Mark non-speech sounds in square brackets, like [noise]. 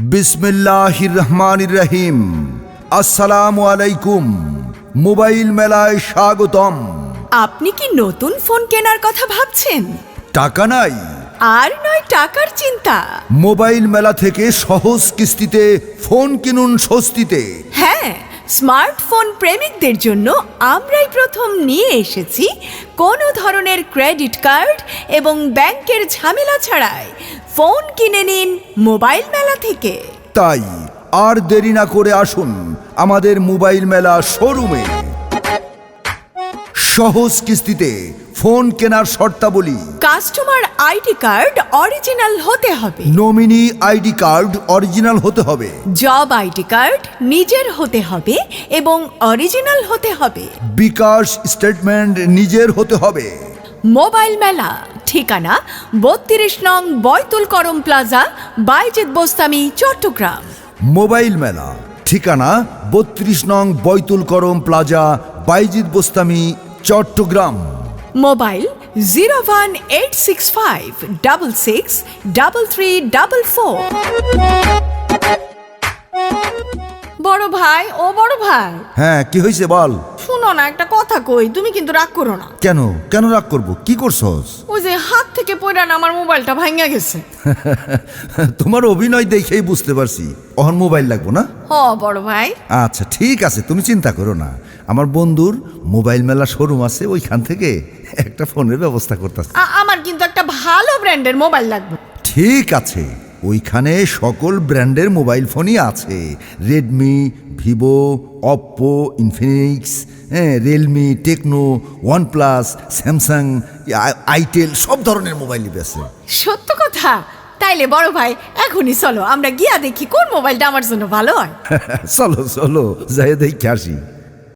বিসমিল্লাহির রহমানির রহিম আসসালামু আলাইকুম মোবাইল মেলায় স্বাগতম। আপনি কি নতুন ফোন কেনার কথা ভাবছেন? টাকা নাই। আর নয় টাকার চিন্তা। মোবাইল মেলা থেকে সহজ কিস্তিতে ফোন কিনুন স্বস্তিতে। হ্যাঁ স্মার্টফোন প্রেমিকদের জন্য আমরাই প্রথম নিয়ে এসেছি কোনো ধরনের ক্রেডিট কার্ড এবং ব্যাংকের ঝামেলা ছাড়াই। ফোন কিনে নিন মোবাইল মেলা থেকে। তাই আর দেরি না করে আসুন আমাদের মোবাইল মেলা শোরুমে। সহজ কিস্তিতে ফোন কেনার শর্তাবলী। কাস্টমার আইডি কার্ড অরিজিনাল হতে হবে। নমিনি আইডি কার্ড অরিজিনাল হতে হবে। জব আইডি কার্ড নিজের হতে হবে এবং অরিজিনাল হতে হবে। বিকাশ স্টেটমেন্ট নিজের হতে হবে। মোবাইল মেলা। ঠিকানা বত্রিশ নং বয়তুল করম প্লাজা বাইজিদ বোস্তামি চট্টগ্রাম। মোবাইল মেলা ঠিকানা বত্রিশ নং Baitul Karam plaza Bayezid Bostami Chittagong. Mobile zero one eight six five double six double three double four. বড় ভাই ও বড় ভাই। হ্যাঁ কি হয়েছে বল? শুনো না একটা কথা কই তুমি কিন্তু রাগ করো না। কেন? কেন রাগ করব? কি করছস? ওই যে হাত থেকে পড়া না আমার মোবাইলটা ভাঙা গেছে। [laughs] তোমার অভিনয় দেখেই বুঝতে পারছি। অহন মোবাইল লাগবো না? হ বড় ভাই। আচ্ছা ঠিক আছে তুমি চিন্তা করো না। আমার বন্ধুর মোবাইল মেলা শোরুম আছে ওইখান থেকে একটা ফোনের ব্যবস্থা করতেছে। আমার কিন্তু একটা ভালো ব্র্যান্ডের মোবাইল লাগবে। ঠিক আছে ওইখানে সকল ব্র্যান্ডের মোবাইল ফোনই আছে। রেডমি ভিভো অপ্পো ইনফিনিক্স হ্যাঁ Realme Tecno OnePlus Samsung itel সব ধরনের মোবাইলই আছে সত্য কথা? তাইলে বড় ভাই এখনই চলো আমরা গিয়া দেখি কোন মোবাইলটা আমার জন্য ভালো হয়। [laughs] চলো চলো যাই দেখি আসি।